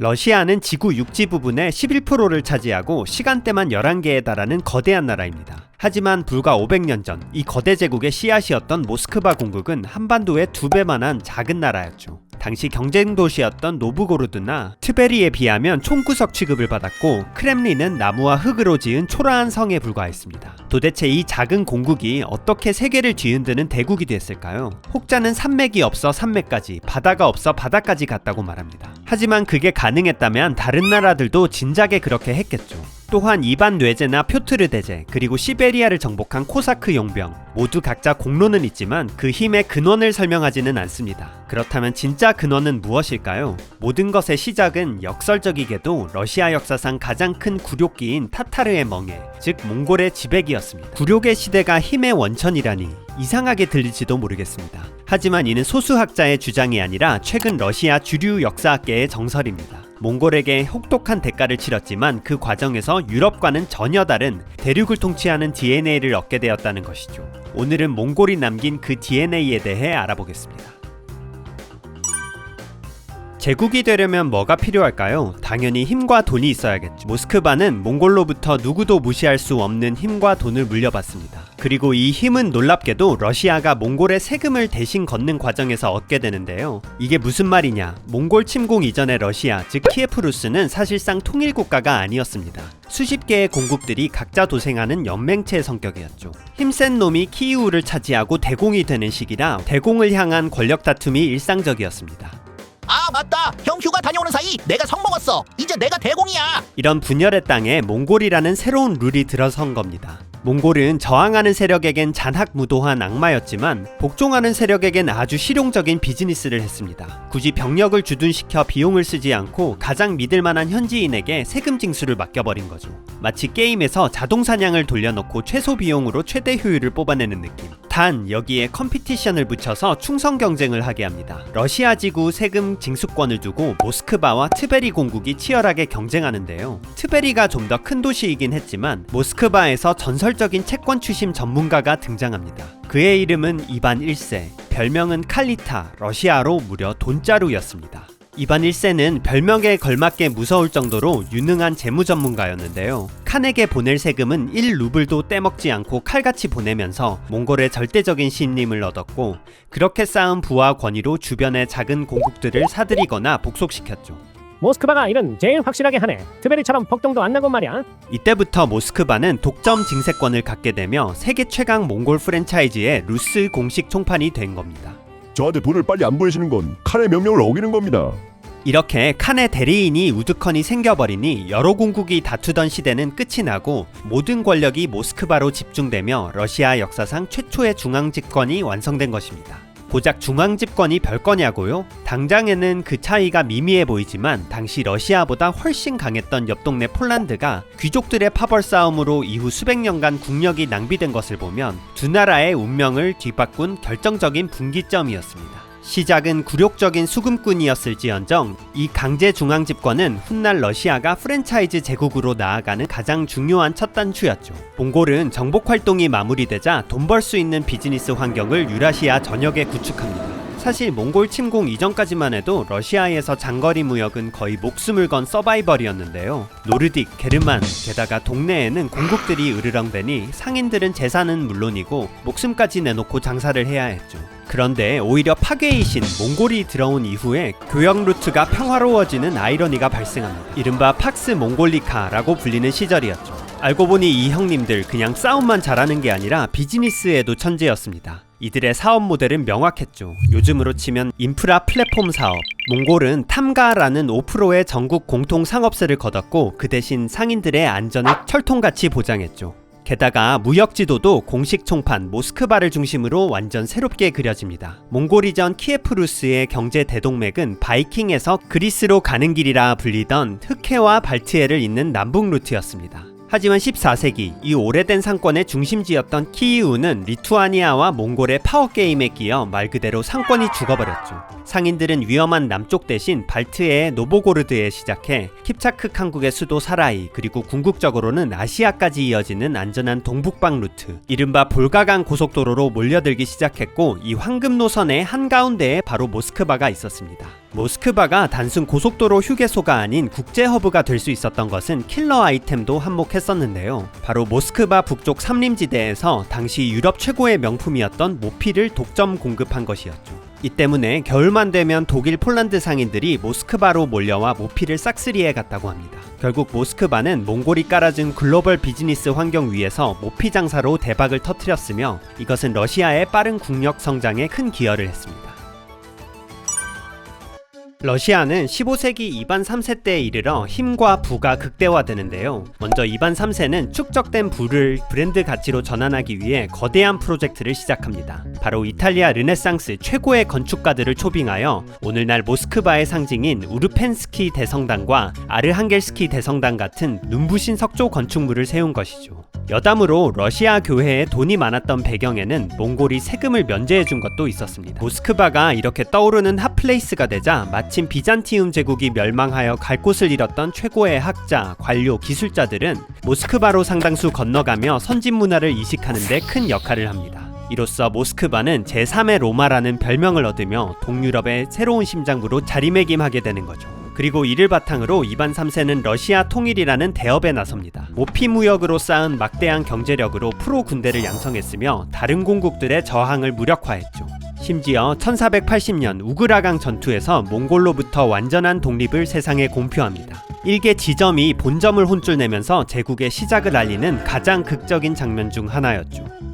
러시아는 지구 육지 부분의 11%를 차지하고 시간대만 11개에 달하는 거대한 나라입니다. 하지만 불과 500년 전 이 거대 제국의 씨앗이었던 모스크바 공국은 한반도의 두 배만한 작은 나라였죠. 당시 경쟁 도시였던 노브고르드나 트베리에 비하면 총구석 취급을 받았고 크렘린은 나무와 흙으로 지은 초라한 성에 불과했습니다. 도대체 이 작은 공국이 어떻게 세계를 뒤흔드는 대국이 됐을까요? 혹자는 산맥이 없어 산맥까지, 바다가 없어 바다까지 갔다고 말합니다. 하지만 그게 가능했다면 다른 나라들도 진작에 그렇게 했겠죠. 또한 이반 뇌제나 표트르 대제 그리고 시베리아를 정복한 코사크 용병 모두 각자 공로는 있지만 그 힘의 근원을 설명하지는 않습니다. 그렇다면 진짜 근원은 무엇일까요? 모든 것의 시작은 역설적이게도 러시아 역사상 가장 큰 굴욕기인 타타르의 멍해, 즉 몽골의 지배기였습니다. 굴욕의 시대가 힘의 원천이라니 이상하게 들릴지도 모르겠습니다. 하지만 이는 소수학자의 주장이 아니라 최근 러시아 주류 역사학계의 정설입니다. 몽골에게 혹독한 대가를 치렀지만 그 과정에서 유럽과는 전혀 다른 대륙을 통치하는 DNA를 얻게 되었다는 것이죠. 오늘은 몽골이 남긴 그 DNA에 대해 알아보겠습니다. 제국이 되려면 뭐가 필요할까요? 당연히 힘과 돈이 있어야겠죠. 모스크바는 몽골로부터 누구도 무시할 수 없는 힘과 돈을 물려받습니다. 그리고 이 힘은 놀랍게도 러시아가 몽골의 세금을 대신 걷는 과정에서 얻게 되는데요. 이게 무슨 말이냐? 몽골 침공 이전의 러시아, 즉 키예프루스는 사실상 통일 국가가 아니었습니다. 수십 개의 공국들이 각자 도생하는 연맹체의 성격이었죠. 힘센 놈이 키이우를 차지하고 대공이 되는 시기라 대공을 향한 권력 다툼이 일상적이었습니다. 아 맞다. 형 휴가 다녀오는 사이 내가 성 먹었어. 이제 내가 대공이야. 이런 분열의 땅에 몽골이라는 새로운 룰이 들어선 겁니다. 몽골은 저항하는 세력에겐 잔학무도한 악마였지만 복종하는 세력에겐 아주 실용적인 비즈니스를 했습니다. 굳이 병력을 주둔시켜 비용을 쓰지 않고 가장 믿을 만한 현지인에게 세금 징수를 맡겨버린 거죠. 마치 게임에서 자동 사냥을 돌려놓고 최소 비용으로 최대 효율을 뽑아내는 느낌. 단 여기에 컴피티션을 붙여서 충성 경쟁을 하게 합니다. 러시아 지구 세금 징수권을 두고 모스크바와 트베리 공국이 치열하게 경쟁하는데요. 트베리가 좀 더 큰 도시이긴 했지만 모스크바에서 전설 적인 채권 추심 전문가가 등장합니다. 그의 이름은 이반 1세, 별명은 칼리타, 러시아로 무려 돈자루였습니다. 이반 1세는 별명에 걸맞게 무서울 정도로 유능한 재무 전문가였는데요. 칸에게 보낼 세금은 1루블도 떼먹지 않고 칼같이 보내면서 몽골의 절대적인 신임을 얻었고 그렇게 쌓은 부와 권위로 주변의 작은 공국들을 사들이거나 복속시켰죠. 모스크바가 일은 제일 확실하게 하네. 트베리처럼 폭동도 안 나고 말이야. 이때부터 모스크바는 독점 징세권을 갖게 되며 세계 최강 몽골 프랜차이즈의 루스 공식 총판이 된 겁니다. 저한테 돈을 빨리 안 보내시는 건 칸의 명령을 어기는 겁니다. 이렇게 칸의 대리인이 우두컨이 생겨버리니 여러 공국이 다투던 시대는 끝이 나고 모든 권력이 모스크바로 집중되며 러시아 역사상 최초의 중앙 집권이 완성된 것입니다. 고작 중앙 집권이 별거냐고요? 당장에는 그 차이가 미미해 보이지만 당시 러시아보다 훨씬 강했던 옆 동네 폴란드가 귀족들의 파벌 싸움으로 이후 수백 년간 국력이 낭비된 것을 보면 두 나라의 운명을 뒤바꾼 결정적인 분기점이었습니다. 시작은 굴욕적인 수금꾼이었을지언정 이 강제 중앙 집권은 훗날 러시아가 프랜차이즈 제국으로 나아가는 가장 중요한 첫 단추였죠. 몽골은 정복 활동이 마무리되자 돈 벌 수 있는 비즈니스 환경을 유라시아 전역에 구축합니다. 사실 몽골 침공 이전까지만 해도 러시아에서 장거리 무역은 거의 목숨을 건 서바이벌이었는데요. 노르딕, 게르만, 게다가 동네에는 공국들이 으르렁대니 상인들은 재산은 물론이고 목숨까지 내놓고 장사를 해야 했죠. 그런데 오히려 파괴이신 몽골이 들어온 이후에 교역 루트가 평화로워지는 아이러니가 발생합니다. 이른바 팍스 몽골리카라고 불리는 시절이었죠. 알고 보니 이 형님들 그냥 싸움만 잘하는 게 아니라 비즈니스에도 천재였습니다. 이들의 사업 모델은 명확했죠. 요즘으로 치면 인프라 플랫폼 사업. 몽골은 탐가라는 5%의 전국 공통 상업세를 걷었고 그 대신 상인들의 안전을 철통같이 보장했죠. 게다가 무역 지도도 공식 총판 모스크바를 중심으로 완전 새롭게 그려집니다. 몽골 이전 키에프루스의 경제 대동맥은 바이킹에서 그리스로 가는 길이라 불리던 흑해와 발트해를 잇는 남북 루트였습니다. 하지만 14세기 이 오래된 상권의 중심지였던 키이우는 리투아니아와 몽골의 파워게임에 끼어 말 그대로 상권이 죽어버렸죠. 상인들은 위험한 남쪽 대신 발트해의 노보고르드에 시작해 킵차크 한국의 수도 사라이 그리고 궁극적으로는 아시아까지 이어지는 안전한 동북방 루트 이른바 볼가강 고속도로로 몰려들기 시작했고 이 황금 노선의 한가운데에 바로 모스크바가 있었습니다. 모스크바가 단순 고속도로 휴게소가 아닌 국제 허브가 될 수 있었던 것은 킬러 아이템도 한몫했었는데요. 바로 모스크바 북쪽 삼림지대에서 당시 유럽 최고의 명품이었던 모피를 독점 공급한 것이었죠. 이 때문에 겨울만 되면 독일 폴란드 상인들이 모스크바로 몰려와 모피를 싹쓸이해 갔다고 합니다. 결국 모스크바는 몽골이 깔아준 글로벌 비즈니스 환경 위에서 모피 장사로 대박을 터뜨렸으며 이것은 러시아의 빠른 국력 성장에 큰 기여를 했습니다. 러시아는 15세기 2반 3세 때에 이르러 힘과 부가 극대화되는데요. 먼저 2반 3세는 축적된 부를 브랜드 가치로 전환하기 위해 거대한 프로젝트를 시작합니다. 바로 이탈리아 르네상스 최고의 건축가들을 초빙하여 오늘날 모스크바의 상징인 우르펜스키 대성당과 아르한겔스키 대성당 같은 눈부신 석조 건축물을 세운 것이죠. 여담으로 러시아 교회에 돈이 많았던 배경에는 몽골이 세금을 면제해 준 것도 있었습니다. 모스크바가 이렇게 떠오르는 핫플레이스가 되자 마침 비잔티움 제국이 멸망하여 갈 곳을 잃었던 최고의 학자, 관료, 기술자들은 모스크바로 상당수 건너가며 선진 문화를 이식하는 데 큰 역할을 합니다. 이로써 모스크바는 제3의 로마라는 별명을 얻으며 동유럽의 새로운 심장부로 자리매김하게 되는 거죠. 그리고 이를 바탕으로 2반 3세는 러시아 통일이라는 대업에 나섭니다. 모피 무역으로 쌓은 막대한 경제력으로 프로 군대를 양성했으며 다른 공국들의 저항을 무력화했죠. 심지어 1480년 우그라강 전투에서 몽골로부터 완전한 독립을 세상에 공표합니다. 일개 지점이 본점을 혼쭐내면서 제국의 시작을 알리는 가장 극적인 장면 중 하나였죠.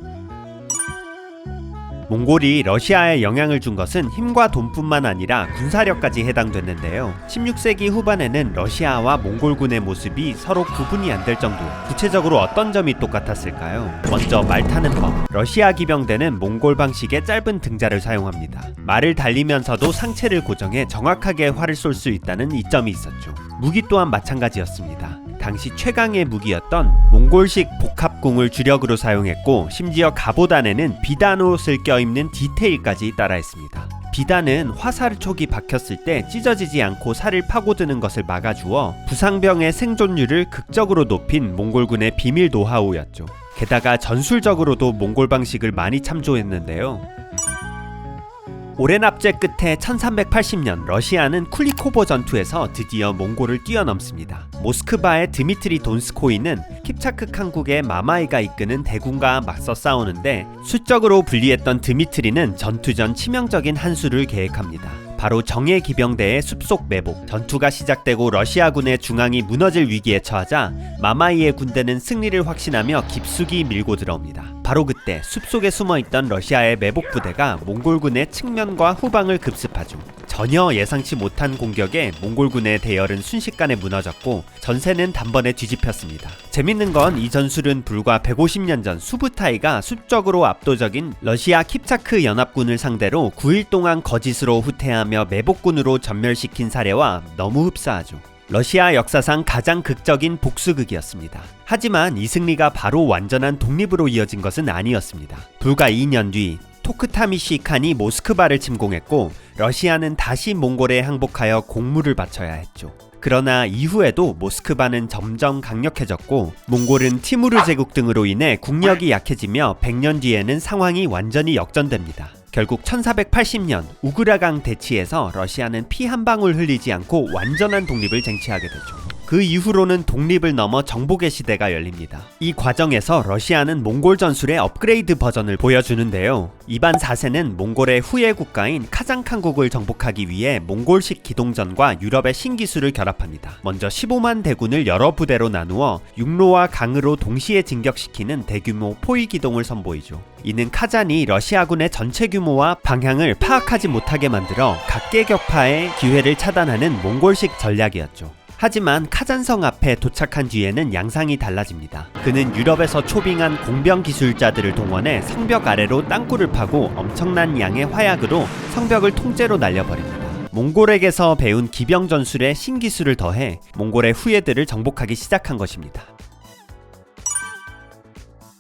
몽골이 러시아에 영향을 준 것은 힘과 돈뿐만 아니라 군사력까지 해당됐는데요. 16세기 후반에는 러시아와 몽골군의 모습이 서로 구분이 안 될 정도. 구체적으로 어떤 점이 똑같았을까요? 먼저 말 타는 법. 러시아 기병대는 몽골 방식의 짧은 등자를 사용합니다. 말을 달리면서도 상체를 고정해 정확하게 활을 쏠 수 있다는 이점이 있었죠. 무기 또한 마찬가지였습니다. 당시 최강의 무기였던 몽골식 복합궁을 주력으로 사용했고 심지어 갑옷안에는 비단 옷을 껴입는 디테일까지 따라했습니다. 비단은 화살 촉이 박혔을 때 찢어지지 않고 살을 파고드는 것을 막아주어 부상병의 생존율을 극적으로 높인 몽골군의 비밀 노하우였죠. 게다가 전술적으로도 몽골 방식을 많이 참조했는데요. 오랜 압제 끝에 1380년 러시아는 쿨리코보 전투에서 드디어 몽골을 뛰어넘습니다. 모스크바의 드미트리 돈스코이는 킵차크 칸국의 마마이가 이끄는 대군과 맞서 싸우는데 수적으로 불리했던 드미트리는 전투 전 치명적인 한 수를 계획합니다. 바로 정예 기병대의 숲속 매복. 전투가 시작되고 러시아군의 중앙이 무너질 위기에 처하자 마마이의 군대는 승리를 확신하며 깊숙이 밀고 들어옵니다. 바로 그때 숲속에 숨어있던 러시아의 매복 부대가 몽골군의 측면과 후방을 급습하죠. 전혀 예상치 못한 공격에 몽골군의 대열은 순식간에 무너졌고 전세는 단번에 뒤집혔습니다. 재밌는 건 이 전술은 불과 150년 전 수부타이가 숫적으로 압도적인 러시아 킵차크 연합군을 상대로 9일 동안 거짓으로 후퇴하며 매복군으로 전멸시킨 사례와 너무 흡사하죠. 러시아 역사상 가장 극적인 복수극이었습니다. 하지만 이 승리가 바로 완전한 독립으로 이어진 것은 아니었습니다. 불과 2년 뒤 토크타미시 칸이 모스크바를 침공했고 러시아는 다시 몽골에 항복하여 공물을 바쳐야 했죠. 그러나 이후에도 모스크바는 점점 강력해졌고 몽골은 티무르 제국 등으로 인해 국력이 약해지며 100년 뒤에는 상황이 완전히 역전됩니다. 결국 1480년 우그라강 대치에서 러시아는 피 한 방울 흘리지 않고 완전한 독립을 쟁취하게 되죠. 그 이후로는 독립을 넘어 정복의 시대가 열립니다. 이 과정에서 러시아는 몽골 전술의 업그레이드 버전을 보여주는데요. 이반 4세는 몽골의 후예 국가인 카장칸국을 정복하기 위해 몽골식 기동전과 유럽의 신기술을 결합합니다. 먼저 15만 대군을 여러 부대로 나누어 육로와 강으로 동시에 진격시키는 대규모 포위 기동을 선보이죠. 이는 카잔이 러시아군의 전체 규모와 방향을 파악하지 못하게 만들어 각계격파의 기회를 차단하는 몽골식 전략이었죠. 하지만 카잔성 앞에 도착한 뒤에는 양상이 달라집니다. 그는 유럽에서 초빙한 공병 기술자들을 동원해 성벽 아래로 땅굴을 파고 엄청난 양의 화약으로 성벽을 통째로 날려버립니다. 몽골에게서 배운 기병 전술의 신기술을 더해 몽골의 후예들을 정복하기 시작한 것입니다.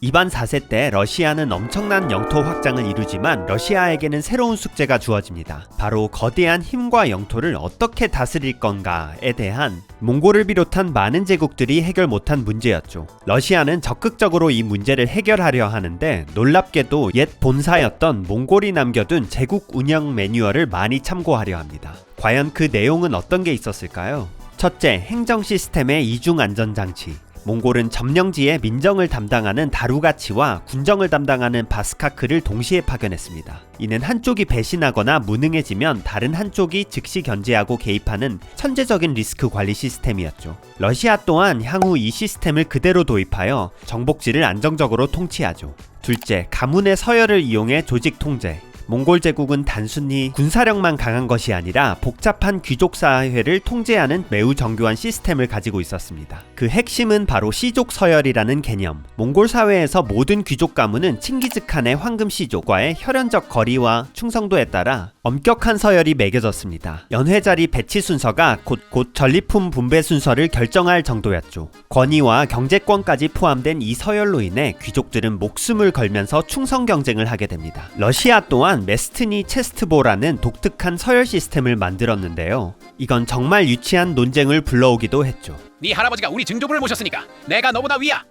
이반 4세 때 러시아는 엄청난 영토 확장을 이루지만 러시아에게는 새로운 숙제가 주어집니다. 바로 거대한 힘과 영토를 어떻게 다스릴 건가에 대한 몽골을 비롯한 많은 제국들이 해결 못한 문제였죠. 러시아는 적극적으로 이 문제를 해결하려 하는데 놀랍게도 옛 본사였던 몽골이 남겨둔 제국 운영 매뉴얼을 많이 참고하려 합니다. 과연 그 내용은 어떤 게 있었을까요? 첫째, 행정 시스템의 이중 안전 장치. 몽골은 점령지에 민정을 담당하는 다루가치와 군정을 담당하는 바스카크를 동시에 파견했습니다. 이는 한쪽이 배신하거나 무능해지면 다른 한쪽이 즉시 견제하고 개입하는 천재적인 리스크 관리 시스템이었죠. 러시아 또한 향후 이 시스템을 그대로 도입하여 정복지를 안정적으로 통치하죠. 둘째, 가문의 서열을 이용해 조직 통제. 몽골 제국은 단순히 군사력만 강한 것이 아니라 복잡한 귀족 사회를 통제하는 매우 정교한 시스템을 가지고 있었습니다. 그 핵심은 바로 시족 서열이라는 개념. 몽골 사회에서 모든 귀족 가문은 칭기즈칸의 황금 시족과의 혈연적 거리와 충성도에 따라 엄격한 서열이 매겨졌습니다. 연회 자리 배치 순서가 곧곧 전리품 분배 순서를 결정할 정도였죠. 권위와 경제권까지 포함된 이 서열로 인해 귀족들은 목숨을 걸면서 충성 경쟁을 하게 됩니다. 러시아 또한 메스트니 체스트보라는 독특한 서열 시스템을 만들었는데요. 이건 정말 유치한 논쟁을 불러오기도 했죠. 네 할아버지가 우리 증조부를 모셨으니까 내가 너보다 위야.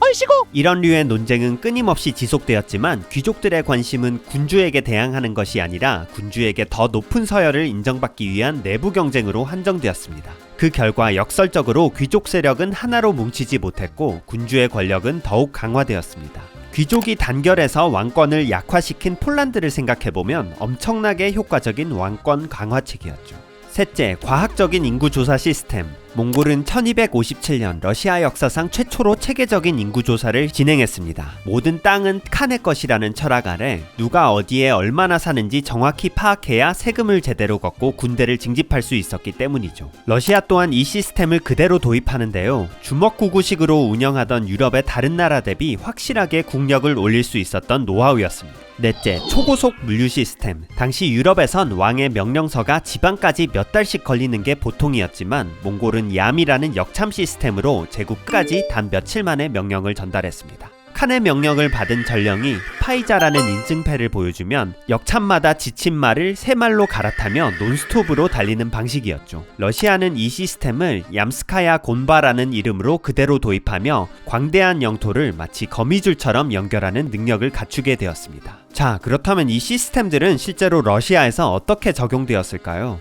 얼씨구 이런 류의 논쟁은 끊임없이 지속되었지만 귀족들의 관심은 군주에게 대항하는 것이 아니라 군주에게 더 높은 서열을 인정받기 위한 내부 경쟁으로 한정되었습니다. 그 결과 역설적으로 귀족 세력은 하나로 뭉치지 못했고 군주의 권력은 더욱 강화되었습니다. 귀족이 단결해서 왕권을 약화시킨 폴란드를 생각해보면 엄청나게 효과적인 왕권 강화책이었죠. 셋째, 과학적인 인구 조사 시스템. 몽골은 1257년 러시아 역사상 최초로 체계적인 인구 조사를 진행했습니다. 모든 땅은 칸의 것이라는 철학 아래 누가 어디에 얼마나 사는지 정확히 파악해야 세금을 제대로 걷고 군대를 징집할 수 있었기 때문이죠. 러시아 또한 이 시스템을 그대로 도입하는데요. 주먹구구식으로 운영하던 유럽의 다른 나라 대비 확실하게 국력을 올릴 수 있었던 노하우였습니다. 넷째, 초고속 물류 시스템. 당시 유럽에선 왕의 명령서가 지방까지 몇 달씩 걸리는 게 보통이었지만 몽골은 얌이라는 역참 시스템으로 제국까지 단 며칠 만에 명령을 전달했습니다. 칸의 명령을 받은 전령이 파이자라는 인증패를 보여주면 역참마다 지친 말을 새 말로 갈아타며 논스톱으로 달리는 방식이었죠. 러시아는 이 시스템을 얌스카야 곤바라는 이름으로 그대로 도입하며 광대한 영토를 마치 거미줄처럼 연결하는 능력을 갖추게 되었습니다. 자, 그렇다면 이 시스템들은 실제로 러시아에서 어떻게 적용되었을까요?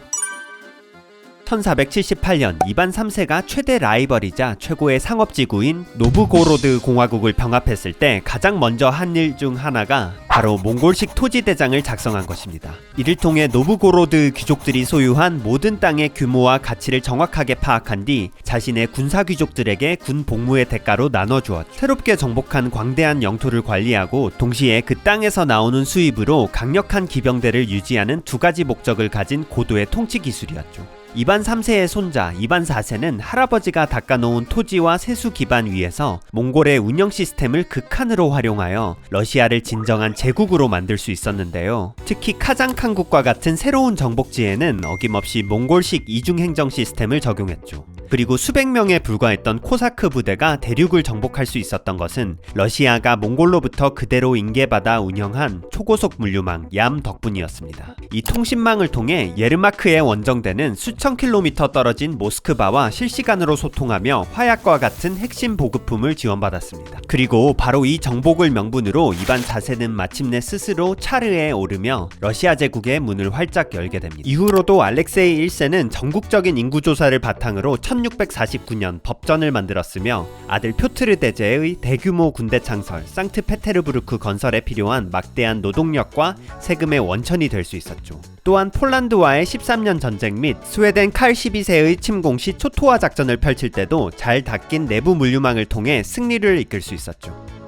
1478년 이반 3세가 최대 라이벌이자 최고의 상업지구인 노브고로드 공화국을 병합했을 때 가장 먼저 한 일 중 하나가 바로 몽골식 토지대장을 작성한 것입니다. 이를 통해 노브고로드 귀족들이 소유한 모든 땅의 규모와 가치를 정확하게 파악한 뒤 자신의 군사 귀족들에게 군 복무의 대가로 나눠주었죠. 새롭게 정복한 광대한 영토를 관리하고 동시에 그 땅에서 나오는 수입으로 강력한 기병대를 유지하는 두 가지 목적을 가진 고도의 통치 기술이었죠. 이반 3세의 손자 이반 4세는 할아버지가 닦아놓은 토지와 세수 기반 위에서 몽골의 운영 시스템을 극한으로 활용하여 러시아를 진정한 제국으로 만들 수 있었는데요. 특히 카장칸국과 같은 새로운 정복지에는 어김없이 몽골식 이중 행정 시스템을 적용했죠. 그리고 수백 명에 불과했던 코사크 부대가 대륙을 정복할 수 있었던 것은 러시아가 몽골로부터 그대로 인계받아 운영한 초고속 물류망 얌 덕분이었습니다. 이 통신망을 통해 예르마크에 원정대는 수천 킬로미터 떨어진 모스크바와 실시간으로 소통하며 화약과 같은 핵심 보급품을 지원받았습니다. 그리고 바로 이 정복을 명분으로 이반 4세는 마침내 스스로 차르에 오르며 러시아 제국의 문을 활짝 열게 됩니다. 이후로도 알렉세이 1세는 전국적인 인구조사를 바탕으로 1649년 법전을 만들었으며 아들 표트르 대제의 대규모 군대 창설, 상트페테르부르크 건설에 필요한 막대한 노동력과 세금의 원천이 될 수 있었죠. 또한 폴란드와의 13년 전쟁 및 스웨덴 칼 12세의 침공 시 초토화 작전을 펼칠 때도 잘 닦인 내부 물류망을 통해 승리를 이끌 수 있었죠.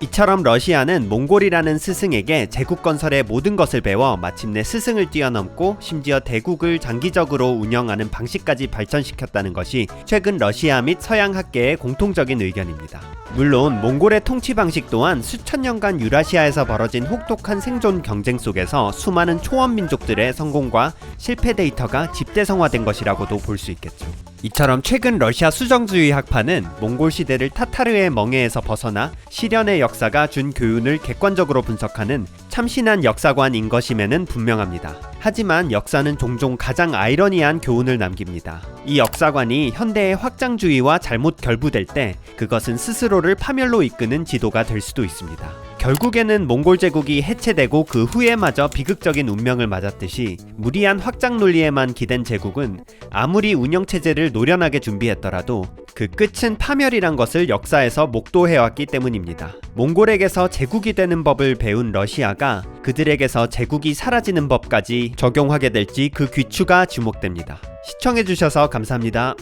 이처럼 러시아는 몽골이라는 스승에게 제국 건설의 모든 것을 배워 마침내 스승을 뛰어넘고 심지어 대국을 장기적으로 운영하는 방식까지 발전시켰다는 것이 최근 러시아 및 서양 학계의 공통적인 의견입니다. 물론 몽골의 통치 방식 또한 수천 년간 유라시아에서 벌어진 혹독한 생존 경쟁 속에서 수많은 초원 민족들의 성공과 실패 데이터가 집대성화된 것이라고도 볼 수 있겠죠. 이처럼 최근 러시아 수정주의 학파는 몽골 시대를 타타르의 멍에에서 벗어나 시련의 역사가 준 교훈을 객관적으로 분석하는 참신한 역사관인 것임에는 분명합니다. 하지만 역사는 종종 가장 아이러니한 교훈을 남깁니다. 이 역사관이 현대의 확장주의와 잘못 결부될 때 그것은 스스로를 파멸로 이끄는 지도가 될 수도 있습니다. 결국에는 몽골 제국이 해체되고 그 후에마저 비극적인 운명을 맞았듯이 무리한 확장 논리에만 기댄 제국은 아무리 운영 체제를 노련하게 준비했더라도 그 끝은 파멸이란 것을 역사에서 목도해왔기 때문입니다. 몽골에게서 제국이 되는 법을 배운 러시아가 그들에게서 제국이 사라지는 법까지 적용하게 될지 그 귀추가 주목됩니다. 시청해주셔서 감사합니다.